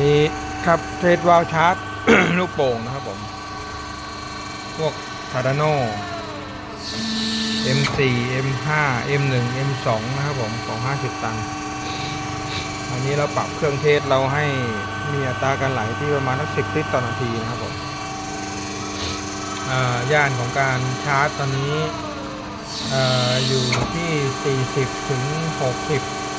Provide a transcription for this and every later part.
นี่ครับเทสวาลชาร์จลูกโป่งนะครับผม พวก Cardano M4 M5 M1 M2 นะครับผมของ50 ตัน อันนี้เราปรับเครื่องเทสเราให้มีอัตราการไหลที่ประมาณสัก10ลิตรต่อนาทีนะครับผมย่านของการชาร์จตอนนี้ออยู่ที่ 40 ถึง 60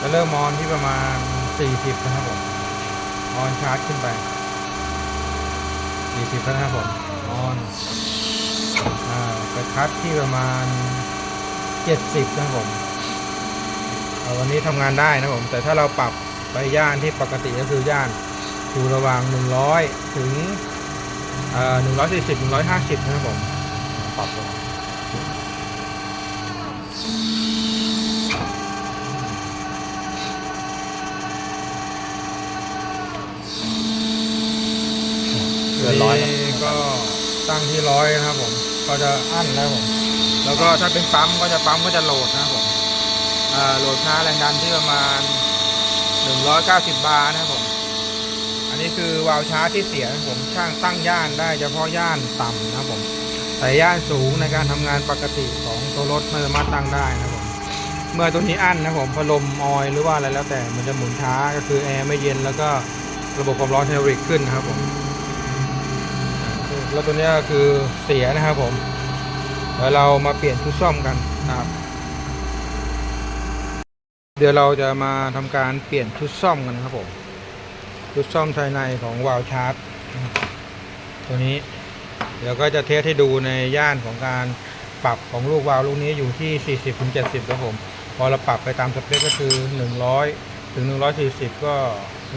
จะเริ่มออนที่ประมาณ 40 นะครับผมออนชาร์จขึ้นไป 40นะครับผมออนอ่าไปคัดที่ประมาณ 70 นะครับผมวันนี้ทำงานได้นะครับผม แต่ถ้าเราปรับไปย่านที่ปกติก็คือย่านอยู่ระหว่าง 100 ถึงเอ่อ140 150 นะครับผม ปรับลง กินร้อยนี่ก็ตั้งที่ร้อยนะครับผม ก็จะอั้นแล้วผม แล้วก็ถ้าเป็นปั๊มก็จะปั๊มก็จะโหลดนะครับผมโหลดช้าแรงดันที่ประมาณ 190 บาร์นะครับผม อันนี้คือวาล์วช้าที่เสียผมช่างตั้งย่านได้เฉพาะย่านต่ำนะครับผม แต่ย่านสูงในการทำงานปกติของตัวรถไม่สามารถตั้งได้นะครับผม เมื่อตัวนี้อั้นนะครับผมพัดลมออยหรือว่าอะไรแล้วแต่มันจะหมุนช้าก็คือแอร์ไม่เย็นแล้วก็ระบบความร้อนไฮดรอลิกขึ้นนะครับผม แล้วตัวนี้คือเสียนะครับผมเดี๋ยวเรามาเปลี่ยนชุดซ่อมกันนะครับ เดี๋ยวเราจะมาทำการเปลี่ยนชุดซ่อมกันนะครับผมชุดซ่อมภายในของวาล์วชาร์จตัวนี้ เดี๋ยวก็จะเทสให้ดูในย่านของการปรับของลูกวาล์วลูกนี้อยู่ที่ 40ถึง70ครับผมพอเราปรับไปตามสเปคก็คือ 100 ถึง 140 ก็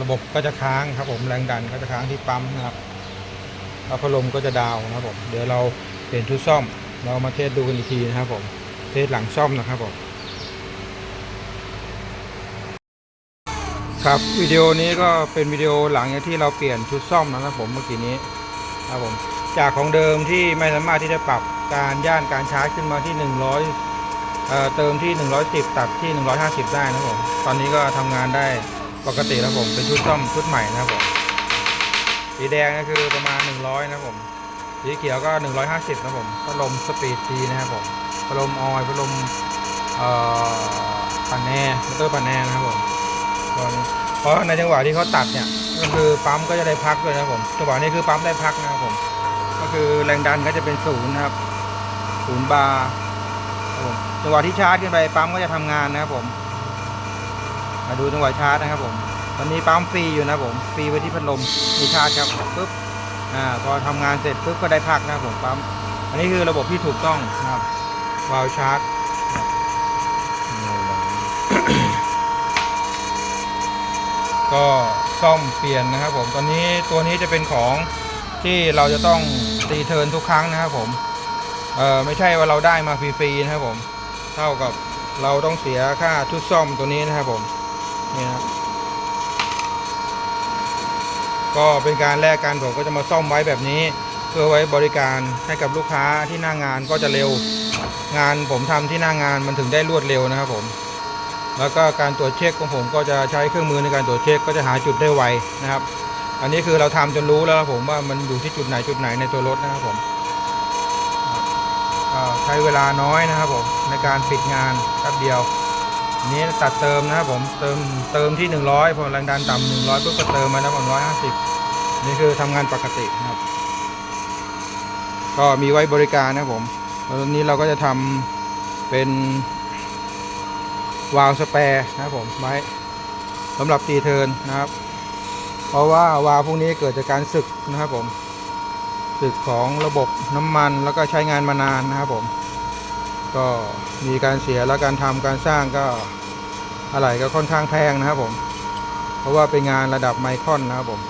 ระบบก็จะค้างครับผมแรงดันก็จะค้างที่ปั๊มนะครับ แล้วพัดลมก็จะดาวนะครับผมเดี๋ยวเราเปลี่ยนชุดซ่อม เรามาเทสดูกันอีกทีนะครับผมเทสหลังซ่อมนะครับผมครับวิดีโอนี้ก็เป็นวิดีโอหลังจากที่เราเปลี่ยนชุดซ่อมนะครับผมเมื่อกี้นี้ครับผมจากของเดิมที่ไม่สามารถที่จะปรับการย่านการชาร์จขึ้นมาที่ 100เอ่อเติมที่ 110 ตัดที่ 150 ได้นะครับผมตอนนี้ก็ทำงานได้ปกติแล้วผมเป็นชุดซ่อมชุดใหม่นะครับผม สีแดงก็คือประมาณ 100 นะผม สีเขียวก็ 150 นะครับผม พัดลมสปีดทีนะครับผม พัดลมออยพัดลมอ่อปันแนมอเตอร์ปันแนนะครับผมตอนเพราะในจังหวะที่เขาตัดเนี่ย ก็คือปั๊มก็จะได้พักด้วยนะครับผม จังหวะนี้คือปั๊มได้พักนะครับผม ก็คือแรงดันก็จะเป็นศูนย์นะครับศูนย์บาร์ครับผมจังหวะที่ชาร์จขึ้นไปปั๊มก็จะทำงานนะครับผม มาดูจังหวะชาร์จนะครับผม ตอนนี้ปั๊มฟรีอยู่นะผมฟรีไว้ที่พัดลมมีชาร์จครับปุ๊บอ่าพอทำงานเสร็จปุ๊บก็ได้พักนะผมปั๊มอันนี้คือระบบที่ถูกต้องนะครับวาล์วชาร์จก็ซ่อมเปลี่ยนนะครับผมตอนนี้ตัวนี้จะเป็นของที่เราจะต้องตีเทินทุกครั้งนะครับผมเออไม่ใช่ว่าเราได้มาฟรีๆนะครับผม เท่ากับเราต้องเสียค่าชุดซ่อมตัวนี้นะครับผมนี่นะครับ ก็เป็นการแลกกันผมก็จะมาซ่อมไว้แบบนี้ เพื่อไว้บริการให้กับลูกค้าที่หน้างานก็จะเร็ว งานผมทำที่หน้างานมันถึงได้รวดเร็วนะครับผม แล้วก็การตรวจเช็คของผมก็จะใช้เครื่องมือในการตรวจเช็คก็จะหาจุดได้ไวนะครับ อันนี้คือเราทำจนรู้แล้วครับผมว่ามันอยู่ที่จุดไหนจุดไหนในตัวรถนะครับผมใช้เวลาน้อยนะครับผมในการปิดงานแป๊บเดียว นี้ตัดเติมนะครับผมเติมเติมที่ 100พอแรงดันต่ำ100ปุ๊บก็เติมมาแล้วผม150นี่คือทำงานปกตินะครับ ก็มีไว้บริการนะครับผมแล้วตอนนี้เราก็จะทำเป็นวาล์วสแปร์นะครับผมไว้สำหรับตีเทิร์นนะครับ เพราะว่าวาล์วพวกนี้เกิดจากการสึกนะครับผมสึกของระบบน้ำมันแล้วก็ใช้งานมานานนะครับผม ก็มีการเสียและการทำการสร้างก็อะไรก็ค่อนข้างแพงนะครับผม เพราะว่าเป็นงานระดับไมครอนนะครับผม